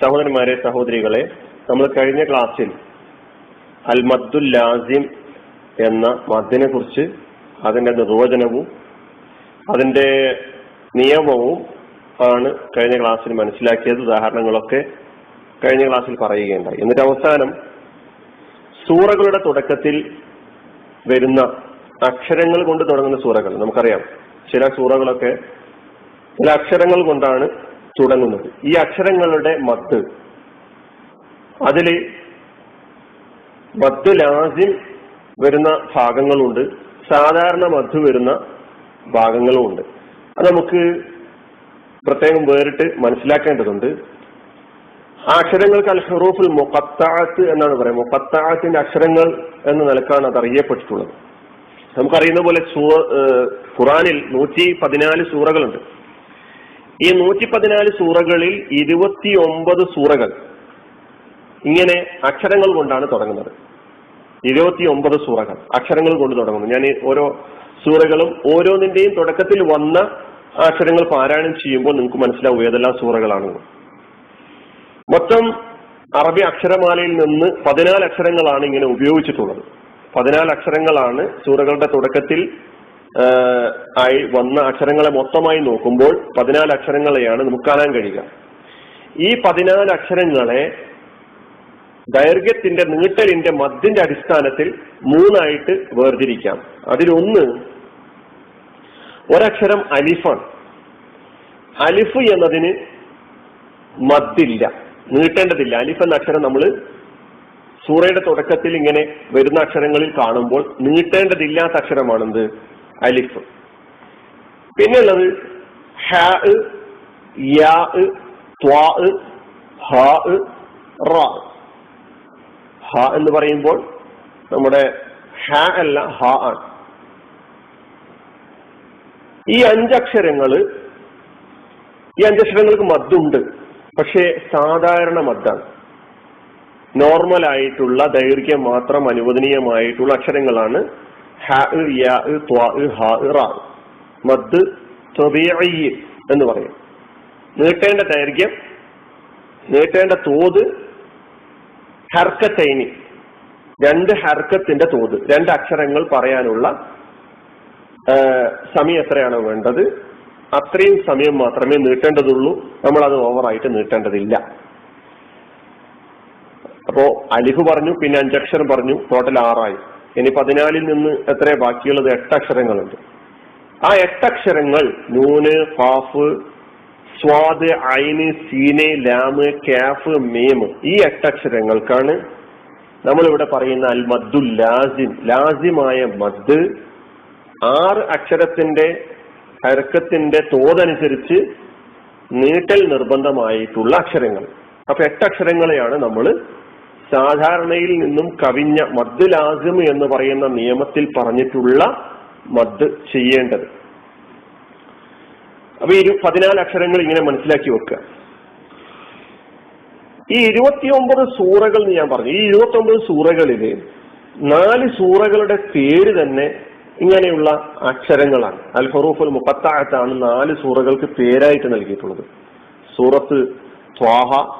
സഹോദരന്മാരെ സഹോദരികളെ നമ്മൾ കഴിഞ്ഞ ക്ലാസ്സിൽ അൽ മദ്ദുൽ ലാസിം എന്ന മദ്ദിനെ കുറിച്ച് അതിന്റെ നിർവചനവും അതിന്റെ നിയമവും ആണ് കഴിഞ്ഞ ക്ലാസ്സിൽ മനസ്സിലാക്കിയത്. ഉദാഹരണങ്ങളൊക്കെ കഴിഞ്ഞ ക്ലാസ്സിൽ പറയുകയുണ്ടായി. എന്നിട്ട് അവസാനം സൂറകളുടെ തുടക്കത്തിൽ വരുന്ന അക്ഷരങ്ങൾ കൊണ്ട് തുടങ്ങുന്ന സൂറകൾ നമുക്കറിയാം. ചില സൂറകളൊക്കെ ചില അക്ഷരങ്ങൾ കൊണ്ടാണ് തുടങ്ങുന്നത്. ഈ അക്ഷരങ്ങളുടെ മദ്. അതിൽ മദ് ലാസിം വരുന്ന ഭാഗങ്ങളുണ്ട്. സാധാരണ മദ് വരുന്ന ഭാഗങ്ങളുമുണ്ട്. അത് നമുക്ക് പ്രത്യേകം വേറിട്ട് മനസ്സിലാക്കേണ്ടതുണ്ട്. ആ അക്ഷരങ്ങൾക്ക് അൽ ഹറൂഫുൽ മുഖത്താത്ത് എന്നാണ് പറയുന്നത് മുഖത്താത്തിന്റെ അക്ഷരങ്ങൾ എന്ന നിലക്കാണ് അത് അറിയപ്പെട്ടിട്ടുള്ളത് നമുക്കറിയുന്ന പോലെ ഖുറാനിൽ നൂറ്റി പതിനാല് സൂറകളുണ്ട്. ഈ നൂറ്റി പതിനാല് സൂറകളിൽ ഇരുപത്തി ഒമ്പത് സൂറകൾ ഇങ്ങനെ അക്ഷരങ്ങൾ കൊണ്ടാണ് തുടങ്ങുന്നത്. ഇരുപത്തി ഒമ്പത് സൂറകൾ അക്ഷരങ്ങൾ കൊണ്ട് തുടങ്ങുന്നു. ഞാൻ ഓരോ സൂറകളും ഓരോന്നിന്റെയും തുടക്കത്തിൽ വന്ന അക്ഷരങ്ങൾ പാരായണം ചെയ്യുമ്പോൾ നിങ്ങൾക്ക് മനസ്സിലാവും ഏതെല്ലാം സൂറകളാണ്. മൊത്തം അറബി അക്ഷരമാലയിൽ നിന്ന് പതിനാല് അക്ഷരങ്ങളാണ് ഇങ്ങനെ ഉപയോഗിച്ചിട്ടുള്ളത്. പതിനാല് അക്ഷരങ്ങളാണ് സൂറകളുടെ തുടക്കത്തിൽ ആയി വന്ന അക്ഷരങ്ങളെ മൊത്തമായി നോക്കുമ്പോൾ പതിനാല് അക്ഷരങ്ങളെയാണ് നമുക്ക് കാണാൻ കഴിയുക. ഈ പതിനാല് അക്ഷരങ്ങളെ ദൈർഘ്യത്തിന്റെ നീട്ടലിന്റെ മദ്യന്റെ അടിസ്ഥാനത്തിൽ മൂന്നായിട്ട് വേർതിരിക്കാം. അതിലൊന്ന് ഒരക്ഷരം അലിഫാണ്. അലിഫ് എന്നതിന് മദ്ദില്ല നീട്ടേണ്ടതില്ല. അലിഫ് എന്ന അക്ഷരം നമ്മൾ സൂറയുടെ തുടക്കത്തിൽ ഇങ്ങനെ വരുന്ന അക്ഷരങ്ങളിൽ കാണുമ്പോൾ നീട്ടേണ്ടതില്ലാത്ത അക്ഷരമാണെന്ത്? അലിഫ്. പിന്നെയുള്ളത് ഹ എന്ന് പറയുമ്പോൾ നമ്മുടെ ഹ അല്ല ഹ ആണ്. ഈ അഞ്ചക്ഷരങ്ങൾ ഈ അഞ്ചക്ഷരങ്ങൾക്ക് മദ്ദുണ്ട് പക്ഷേ സാധാരണ മദ്ദാണ്. നോർമൽ ആയിട്ടുള്ള ദൈർഘ്യം മാത്രം അനുവദനീയമായിട്ടുള്ള അക്ഷരങ്ങളാണ് മദ് എന്ന് പറയും. നീട്ടേണ്ട ദൈർഘ്യം നീട്ടേണ്ട തോത് ഹർക്കത്തൈനി. രണ്ട് ഹർക്കത്തിന്റെ തോത് രണ്ട് അക്ഷരങ്ങൾ പറയാനുള്ള സമയം എത്രയാണോ വേണ്ടത്? അത്രയും സമയം മാത്രമേ നീട്ടേണ്ടതുള്ളൂ. നമ്മൾ അത് ഓവറായിട്ട് നീട്ടേണ്ടതില്ല. അപ്പോ അലിഫ് പറഞ്ഞു പിന്നെ അഞ്ചക്ഷരം പറഞ്ഞു ടോട്ടൽ ആറായി. ഇനി പതിനാലിൽ നിന്ന് എത്ര ബാക്കിയുള്ളത്? എട്ടക്ഷരങ്ങളുണ്ട്. ആ എട്ടക്ഷരങ്ങൾ നൂന് ഫാഫ് സ്വാദ് ഐന് സീന് ലാമ് കാഫ് മേമ് ഈ എട്ടക്ഷരങ്ങൾക്കാണ് നമ്മളിവിടെ പറയുന്ന അൽ മദ്ദു ലാസിം. ലാസിമായ മദ് ആറ് അക്ഷരത്തിന്റെ ഹരക്കത്തിന്റെ തോതനുസരിച്ച് നീട്ടൽ നിർബന്ധമായിട്ടുള്ള അക്ഷരങ്ങൾ. അപ്പൊ എട്ടക്ഷരങ്ങളെയാണ് നമ്മൾ സാധാരണയിൽ നിന്നും കവിഞ്ഞ മദ് ലാസിമ് എന്ന് പറയുന്ന നിയമത്തിൽ പറഞ്ഞിട്ടുള്ള മദ് ചെയ്യേണ്ടത്. അപ്പൊ ഇരു പതിനാല് അക്ഷരങ്ങൾ ഇങ്ങനെ മനസ്സിലാക്കി വെക്കുക. ഈ ഇരുപത്തിയൊമ്പത് സൂറകൾ ഞാൻ പറഞ്ഞു. ഈ ഇരുപത്തി ഒമ്പത് സൂറകളിൽ നാല് സൂറകളുടെ പേര് തന്നെ ഇങ്ങനെയുള്ള അക്ഷരങ്ങളാണ്. അൽ ഫറൂഫുൽ മുപ്പത്താഴത്താണ് നാല് സൂറകൾക്ക് പേരായിട്ട് നൽകിയിട്ടുള്ളത്. സൂറത്ത് ത്വാഹ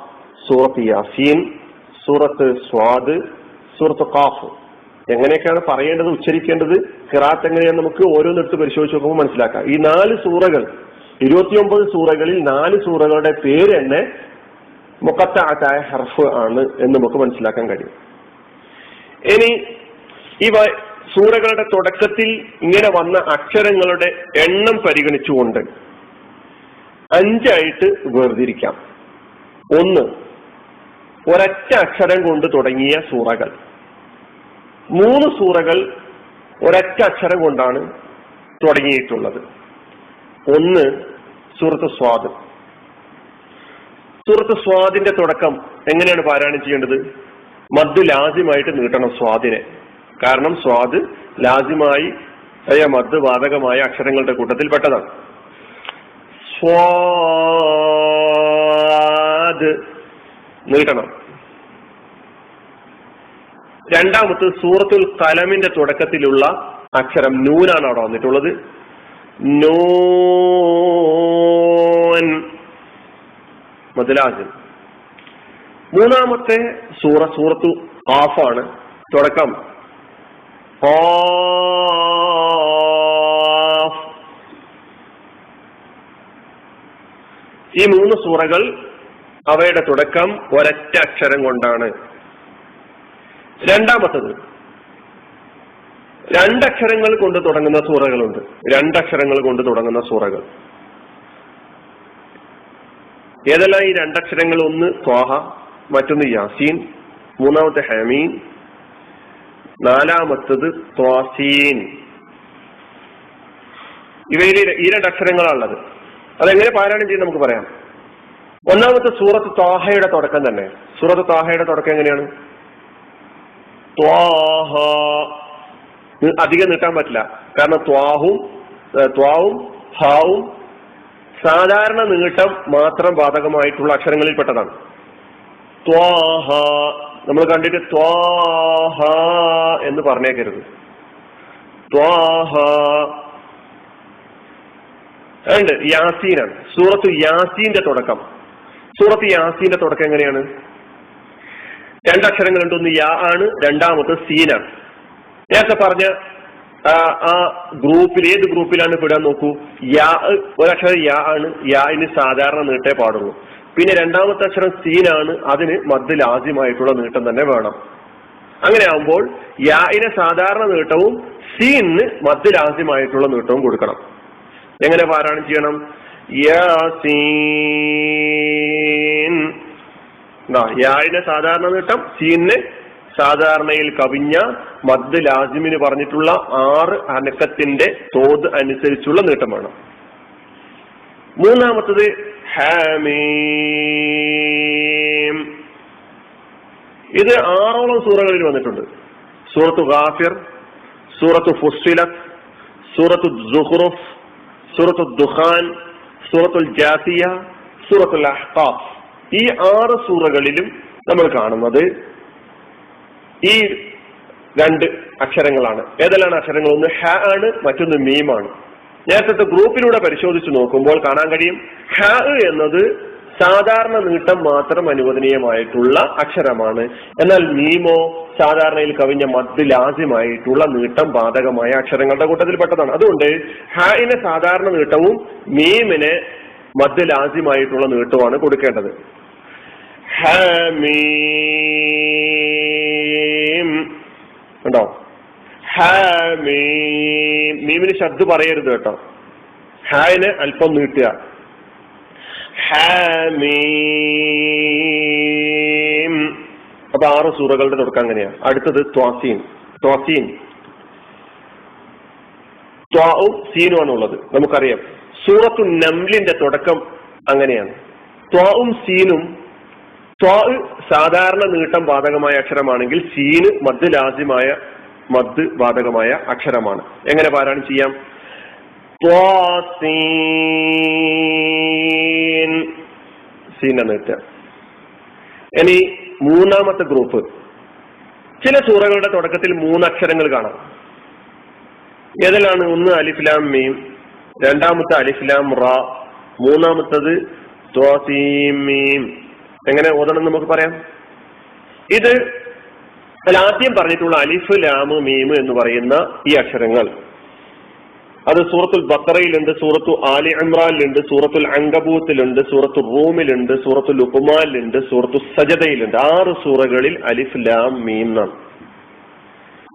സൂറത്ത് യാസീൻ സൂറത്ത് സ്വാദ് സൂറത്ത് കാഫ് എങ്ങനെയൊക്കെയാണ് പറയേണ്ടത് ഉച്ചരിക്കേണ്ടത് ഖിറാത്ത് എങ്ങനെയാണ് നമുക്ക് ഓരോന്നിട്ട് പരിശോധിച്ച് നോക്കുമ്പോൾ മനസ്സിലാക്കാം. ഈ നാല് സൂറകൾ ഇരുപത്തിയൊമ്പത് സൂറകളിൽ നാല് സൂറകളുടെ പേര് തന്നെ മുക്കത്തായ ഹർഫ് ആണ് എന്ന് നമുക്ക് മനസ്സിലാക്കാൻ കഴിയും. ഇനി ഈ സൂറകളുടെ തുടക്കത്തിൽ ഇങ്ങനെ വന്ന അക്ഷരങ്ങളുടെ എണ്ണം പരിഗണിച്ചുകൊണ്ട് അഞ്ചായിട്ട് വേർതിരിക്കാം. ഒന്ന് ഒരൊറ്റ അക്ഷരം കൊണ്ട് തുടങ്ങിയ സൂറകൾ. മൂന്ന് സൂറകൾ ഒരൊറ്റ അക്ഷരം കൊണ്ടാണ് തുടങ്ങിയിട്ടുള്ളത്. ഒന്ന് സൂറത്ത് സ്വാദ്. സൂറത്ത് സ്വാദിന്റെ തുടക്കം എങ്ങനെയാണ് പാരായണം ചെയ്യേണ്ടത്? മദ് ലാസിമായിട്ട് നീട്ടണം സ്വാദിനെ. കാരണം സ്വാദ് ലാസിമായി മദ് വാതകമായ അക്ഷരങ്ങളുടെ കൂട്ടത്തിൽ പെട്ടതാണ് സ്വാദ് നീട്ടണം. രണ്ടാമത് സൂറത്തുൽ കലമിന്റെ തുടക്കത്തിലുള്ള അക്ഷരം നൂനാണ് അവിടെ വന്നിട്ടുള്ളത്. നൂൻ. മുതലാജൻ മൂന്നാമത്തെ സൂറ സൂറത്തു ആഫാണ് തുടക്കം. ഈ മൂന്ന് സൂറകൾ അവയുടെ തുടക്കം ഒരൊറ്റ അക്ഷരം കൊണ്ടാണ്. രണ്ടാമത്തത് രണ്ടക്ഷരങ്ങൾ കൊണ്ട് തുടങ്ങുന്ന സൂറകളുണ്ട്. രണ്ടക്ഷരങ്ങൾ കൊണ്ട് തുടങ്ങുന്ന സൂറകൾ. ഏതെല്ലാം ഈ രണ്ടക്ഷരങ്ങൾ ഒന്ന്? സ്വാഹ മറ്റൊന്ന് യാസീൻ മൂന്നാമത്തെ ഹമീൻ നാലാമത്തത് ത്വാസീൻ. ഇവയിൽ ഈ രണ്ടക്ഷരങ്ങളാണുള്ളത്. അതെങ്ങനെ പാരായണം ചെയ്ത് നമുക്ക് പറയാം. ഒന്നാമത്തെ സൂറത്ത് ത്വാഹയുടെ തുടക്കം തന്നെ. സൂറത്ത് ത്വാഹയുടെ തുടക്കം എങ്ങനെയാണ്? ത്വാഹ. അധികം നീട്ടാൻ പറ്റില്ല. കാരണം ത്വാഹും ത്വാവും ഹാവും സാധാരണ നീട്ടം മാത്രം ബാധകമായിട്ടുള്ള അക്ഷരങ്ങളിൽ പെട്ടതാണ് ത്വാഹ. നമ്മൾ കണ്ടിട്ട് ത്വാഹ എന്ന് പറഞ്ഞേക്കരുത്. ത്വാഹ. ഉണ്ട് യാസീനാണ്. സൂറത്ത് യാസീന്റെ തുടക്കം. സൂറത്ത് യാസീന്റെ തുടക്കം എങ്ങനെയാണ്? രണ്ടക്ഷരങ്ങളുണ്ട് ഒന്ന് യാ ആണ് രണ്ടാമത് സീനാണ് നേരത്തെ പറഞ്ഞ ആ, ഗ്രൂപ്പിൽ ഏത് ഗ്രൂപ്പിലാണ് വിടാൻ നോക്കൂ? യാ ഒരക്ഷരം യാ ആണ് യാന് സാധാരണ നീട്ടേ പാടുള്ളൂ. പിന്നെ രണ്ടാമത്തെ അക്ഷരം സീനാണ് അതിന് മദ്ദിൽ ആദ്യമായിട്ടുള്ള നീട്ടം തന്നെ വേണം. അങ്ങനെ ആവുമ്പോൾ യാഇന് സാധാരണ നീട്ടവും സീന് മദ്ദിൽ ആദ്യമായിട്ടുള്ള നീട്ടവും കൊടുക്കണം. എങ്ങനെ പാരായണം ചെയ്യണം? യാസീൻ. സാധാരണ നീട്ടം സീന് സാധാരണയിൽ കവിഞ്ഞ മദ് ലാസിമിന് പറഞ്ഞിട്ടുള്ള ആറ് അനക്കത്തിന്റെ തോത് അനുസരിച്ചുള്ള നീട്ടമാണ്. മൂന്നാമത്തത് ഹാമീം. ഇത് ആറോളം സൂറകളിൽ വന്നിട്ടുണ്ട്. സൂറത്തു ഗാഫിർ സൂറത്തു ഫുസ്സിലത്ത് സൂറത്തു സുഹ്റുഫ് സൂറത്തു ദുഖാൻ സൂറത്തുൽ ജാസിയ സൂറത്തുൽ അഹ്കാഫ് ഈ ആറ് സൂറകളിലും നമ്മൾ കാണുന്നത് ഈ രണ്ട് അക്ഷരങ്ങളാണ്. ഏതെല്ലാം അക്ഷരങ്ങൾ? ഒന്ന് ഹ ആണ് മറ്റൊന്ന് മീമാണ് നേരത്തെ ഗ്രൂപ്പിലൂടെ പരിശോധിച്ച് നോക്കുമ്പോൾ കാണാൻ കഴിയും. ഹ എന്നത് സാധാരണ നീട്ടം മാത്രം അനുവദനീയമായിട്ടുള്ള അക്ഷരമാണ്. എന്നാൽ മീമോ സാധാരണയിൽ കവിഞ്ഞ മദ് ലാസ്യമായിട്ടുള്ള നീട്ടം ബാധകമായ അക്ഷരങ്ങളുടെ കൂട്ടത്തിൽ പെട്ടതാണ്. അതുകൊണ്ട് ഹായിന് സാധാരണ നീട്ടവും മീമിന് മദ് ലാസ്യമായിട്ടുള്ള നീട്ടവുമാണ് കൊടുക്കേണ്ടത്. ഹമീം ഉണ്ടോ മീമിന് ശബ്ദ പറയരുത് കേട്ടോ. ഹായിന് അല്പം നീട്ടുക. ഹാമീം. അപ്പൊ ആറ് സൂറകളുടെ തുടക്കം അങ്ങനെയാ. അടുത്തത് ത്വാസീൻ. ത്വാസീൻ. ത്വാവും സീനുമാണ് ഉള്ളത് നമുക്കറിയാം. സൂറത്തു നംലിന്റെ തുടക്കം അങ്ങനെയാണ്. ത്വാവും സീനും ത്വാ സാധാരണ നീട്ടം ബാധകമായ അക്ഷരമാണെങ്കിൽ സീന് മദ് ലാജ്യമായ മദ് ബാധകമായ അക്ഷരമാണ്. എങ്ങനെ പാരായണം ചെയ്യാം? ത്വാസീൻ സീന നീട്ട ഇനി മൂന്നാമത്തെ ഗ്രൂപ്പ് ചില സൂറകളുടെ തുടക്കത്തിൽ മൂന്ന് അക്ഷരങ്ങൾ കാണാം. ഏതെല്ലാം ഒന്ന് അലിഫ്ലാം മീം രണ്ടാമത്തെ അലിഫ്ലാം റ മൂന്നാമത്തത് മീം. എങ്ങനെ ഓതണം നമുക്ക് പറയാം? ഇത് ആദ്യം പറഞ്ഞിട്ടുള്ള അലിഫ് ലാമ് മീം എന്ന് പറയുന്ന ഈ അക്ഷരങ്ങൾ. അത് സൂറത്തുൽ ബക്കറയിലുണ്ട് സൂറത്തു ആലി ഇമ്രാനിലുണ്ട് സൂറത്തുൽ അങ്കബൂത്തിലുണ്ട് സൂറത്തു റൂമിലുണ്ട് സൂറത്തുൽ ലുക്കുമാലിലുണ്ട് സൂറത്തു സജതയിലുണ്ട് ആറ് സൂറകളിൽ അലിഫ് ലാം മീം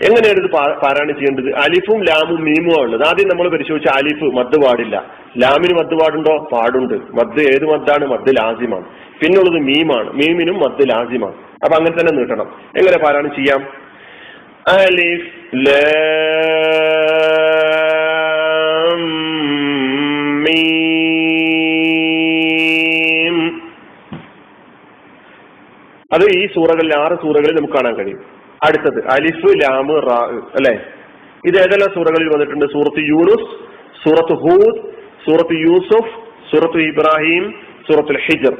എങ്ങനെയാണ് ഇത് പാരായണം ചെയ്യേണ്ടത് അലിഫും ലാമും മീമും ഉള്ളത്. ആദ്യം നമ്മൾ പരിശോധിച്ച അലിഫ് മദ് പാടില്ല ലാമിന് മദ് പാടുണ്ടോ പാടുണ്ട്. മദ് ഏത് മദ്ദാണ്? മദ് ലാസിമാണ്. പിന്നുള്ളത് മീമാണ്. മീമിനും മദ് ലാസിമാണ്. അപ്പൊ അങ്ങനെ തന്നെ നീട്ടണം. എങ്ങനെ പാരായണം ചെയ്യാം? അലിഫ് ലാം മീം അത് ഈ സൂറകളിൽ ആറ് സൂറകളിൽ നമുക്ക് കാണാൻ കഴിയും. അടുത്തത് അലിഫ് ലാമ് റാ അല്ലെ? ഇത് ഏതെല്ലാം സൂറകളിൽ വന്നിട്ടുണ്ട്? സൂറത്ത് യൂനുസ് സൂറത്ത് ഹൂദ് സൂറത്ത് യൂസുഫ് സൂറത്ത് ഇബ്രാഹിം സൂറത്തുൽ ഹിജർ.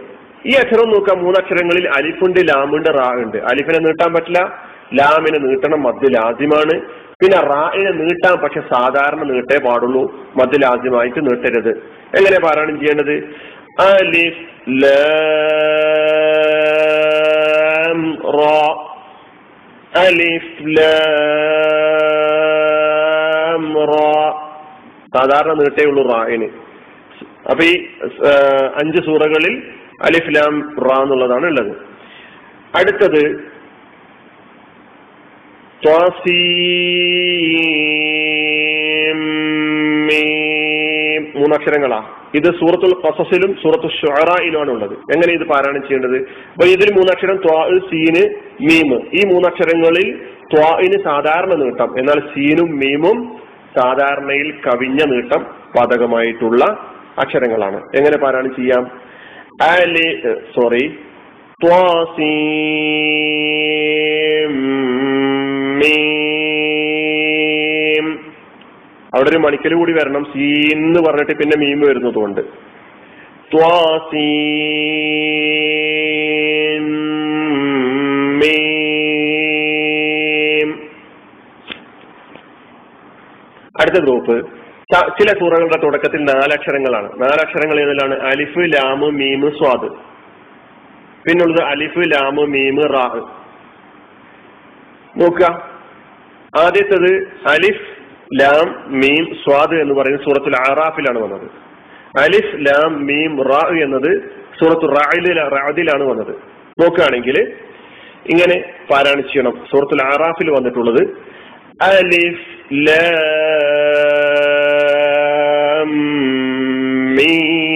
ഈ അക്ഷരം നോക്കാം മൂന്നക്ഷരങ്ങളിൽ അലിഫുണ്ട് ലാമുണ്ട് റാ ഉണ്ട്. അലിഫിനെ നീട്ടാൻ പറ്റില്ല. ലാമിനെ നീട്ടണം. മദ്യ ലാസിമാണ്. പിന്നെ റായിനെ നീട്ടാൻ പക്ഷെ സാധാരണ നീട്ടേ പാടുള്ളൂ. മദ്യലാദ്യമായിട്ട് നീട്ടരുത്. എങ്ങനെ പാരായണം ചെയ്യേണ്ടത്? അലിഫ് ലാം റാ. അലിഫ് ലാം റാ. സാധാരണ നീട്ടേ ഉള്ളൂ റായിന് അപ്പൊ ഈ അഞ്ച് സൂറകളിൽ അലിഫ് ലാം റാ എന്നുള്ളതാണ് ഉള്ളത്. അടുത്തത് മൂന്നക്ഷരങ്ങളാ. ഇത് സൂറത്തുൽ ഖസസിലും സൂറത്തു ഷുറായിലുമാണ് ഉള്ളത് എങ്ങനെ ഇത് പാരായണം ചെയ്യേണ്ടത്? അപ്പൊ ഇതിൽ മൂന്നക്ഷരം സീന് മീം. ഈ മൂന്നക്ഷരങ്ങളിൽ ത്വാഇന് സാധാരണ നീട്ടം. എന്നാൽ സീനും മീമും സാധാരണയിൽ കവിഞ്ഞ നീട്ടം പാതകമായിട്ടുള്ള അക്ഷരങ്ങളാണ്. എങ്ങനെ പാരായണം ചെയ്യാം? സോറി. അലി സോറി അവിടെ ഒരു മണിക്കൽ കൂടി വരണം. സീന്ന് പറഞ്ഞിട്ട് പിന്നെ മീം വരുന്നതുകൊണ്ട് അടുത്ത ഗ്രൂപ്പ്. ചില സൂറകളുടെ തുടക്കത്തിൽ നാലക്ഷരങ്ങളാണ്. നാലക്ഷരങ്ങൾ ഏതിലാണ്? അലിഫ് ലാമ് മീമ് സ്വാദ്. പിന്നുള്ളത് അലിഫ് ലാമ് മീമ് റാഹ് നോക്കുക. ആദ്യത്തത് അലിഫ് ലാം മീം സ്വാദ് എന്ന് പറയുന്നത് സൂറത്തുൽ ആറാഫിലാണ് വന്നത്. അലിഫ് ലാം മീം റാ എന്നത് സൂറത്തു റാദിലാണ് വന്നത്. നോക്കുകയാണെങ്കിൽ ഇങ്ങനെ പാരായണം ചെയ്യണം സൂറത്തുൽ ആറാഫിൽ വന്നിട്ടുള്ളത്. അലിഫ് ലാം മീം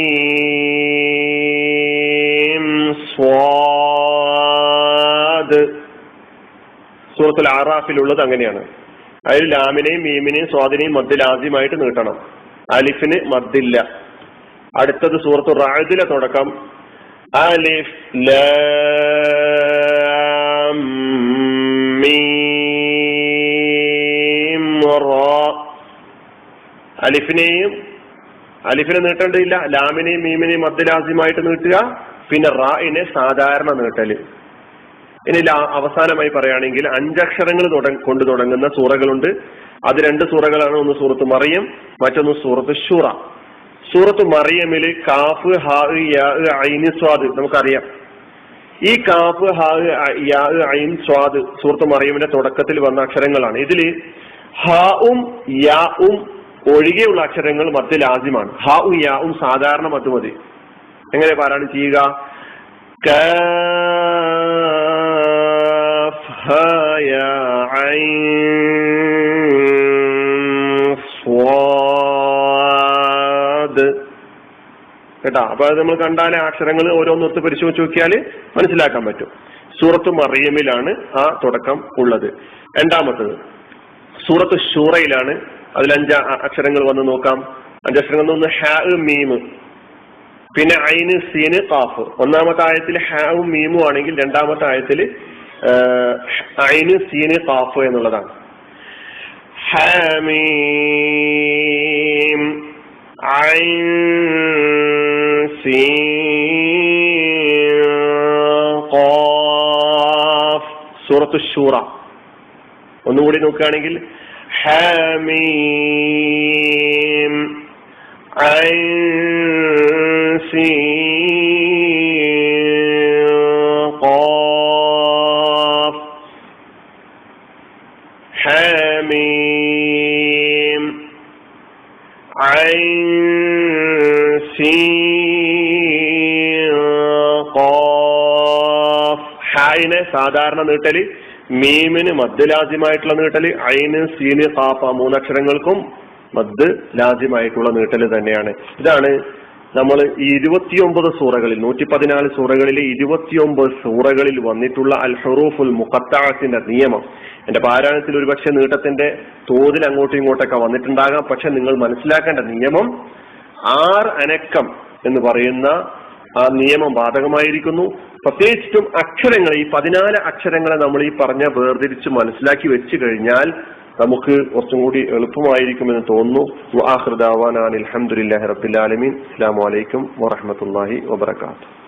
സൂറത്തുൽ ആറാഫിലുള്ളത് അങ്ങനെയാണ്. അതിൽ ലാമിനെയും മീമിനെയും സ്വാദിനെയും മദ്ദിൽ ആദ്യമായിട്ട് നീട്ടണം. അലിഫിന് മദ്ദില്ല. അടുത്തത് സൂറത്തു റാദിലെ തുടക്കം. അലിഫ് അലിഫിനെയും അലിഫിനെ നീട്ടേണ്ടതില്ല ലാമിനെയും മീമിനെയും മദ്ദിലാദ്യമായിട്ട് നീട്ടുക പിന്നെ റായിനെ സാധാരണ നീട്ടൽ. ഇനി അവസാനമായി പറയുകയാണെങ്കിൽ അഞ്ചക്ഷരങ്ങൾ കൊണ്ട് തുടങ്ങുന്ന സൂറകളുണ്ട്. അത് രണ്ട് സൂറകളാണ്. ഒന്ന് സൂറത്ത് മറിയം മറ്റൊന്ന് സൂറത്ത് ഷൂറ സൂറത്ത് മറിയമിൽ കാഫ് ഹാ സ്വാദ് നമുക്കറിയാം. ഈ കാഫ് ഹാ ഐൻ സ്വാദ് സൂറത്ത് മറിയമിന്റെ തുടക്കത്തിൽ വന്ന അക്ഷരങ്ങളാണ്. ഇതിൽ യാ യാവും ഒഴികെയുള്ള അക്ഷരങ്ങൾ മധ്യ ഉം യാ യാവും സാധാരണ മധ്യമതി. എങ്ങനെ പാരായണം ചെയ്യുക? കേട്ടാ അപ്പൊ അത് നമ്മൾ കണ്ടാലേ അക്ഷരങ്ങൾ ഓരോന്നൊത്ത് പരിശോധിച്ച് നോക്കിയാൽ മനസ്സിലാക്കാൻ പറ്റും. സൂറത്ത് മറിയമിലാണ് ആ തുടക്കം ഉള്ളത്. രണ്ടാമത്തത് സൂറത്ത് ഷൂറയിലാണ് അതിൽ അഞ്ച് അക്ഷരങ്ങൾ വന്ന് നോക്കാം. അഞ്ചക്ഷരങ്ങൾ ഒന്ന് ഹാ മീമ് പിന്നെ ഐന് സീന് കാഫ് ഒന്നാമത്തെ ആയത്തിൽ ഹാവും മീമു ആണെങ്കിൽ രണ്ടാമത്തെ ആയത്തിൽ ഐന് സീന് കാഫ് എന്നുള്ളതാണ്. ഹാമീം ഐൻ സൂറത്തു ഷൂറ ഒന്നുകൂടി നോക്കുകയാണെങ്കിൽ ഹാമീം ഐൻ حميم عين ഹായിനെ സാധാരണ നീട്ടല് മീമിന് മദ് ലാജ്യമായിട്ടുള്ള നീട്ടല് ഐന് സീന് കാഫ മൂന്നക്ഷരങ്ങൾക്കും മദ് ലാജ്യമായിട്ടുള്ള നീട്ടല് തന്നെയാണ് ഇതാണ് നമ്മൾ ഈ ഇരുപത്തിയൊമ്പത് സൂറകളിൽ നൂറ്റി പതിനാല് സൂറകളിലെ ഇരുപത്തിയൊമ്പത് സൂറകളിൽ വന്നിട്ടുള്ള അൽ ഹറൂഫുൽ മുഖത്താത്തിന്റെ നിയമം. എന്റെ പാരായണത്തിൽ ഒരുപക്ഷെ നീട്ടത്തിന്റെ തോതിൽ അങ്ങോട്ടും ഇങ്ങോട്ടൊക്കെ വന്നിട്ടുണ്ടാകാം. പക്ഷെ നിങ്ങൾ മനസ്സിലാക്കേണ്ട നിയമം ആർ അനക്കം എന്ന് പറയുന്ന ആ നിയമം ബാധകമായിരിക്കുന്നു. പ്രത്യേകിച്ചും അക്ഷരങ്ങൾ ഈ പതിനാല് അക്ഷരങ്ങളെ നമ്മൾ ഈ പറഞ്ഞ വേർതിരിച്ച് മനസ്സിലാക്കി വെച്ചു കഴിഞ്ഞാൽ നമുക്ക് കുറച്ചും കൂടി എളുപ്പമായിരിക്കുമെന്ന് തോന്നുന്നു. അലഹമുല്ലാ റബിൻ അസ്സാം വലൈക്കും വാഹമത്തല്ലാഹി വാബർക്കാത്തു